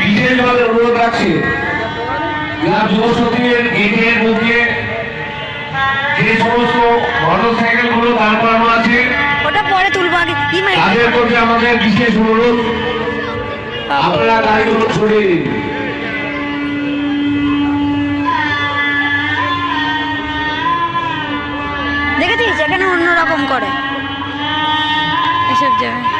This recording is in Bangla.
বিশেষভাবে অনুরোধ রাখছি জেলা যুব শক্তির গেটের যে সমস্ত মোটরসাইকেলগুলো দাঁড় করানো আছে ওটা পরে তুলবো আগে। তাদের প্রতি আমাদের বিশেষ অনুরোধ আপনারা গাড়িগুলো ছড়িয়ে দিন। দেখেছিস? এখানে অন্যরকম করে। এসব জায়গায়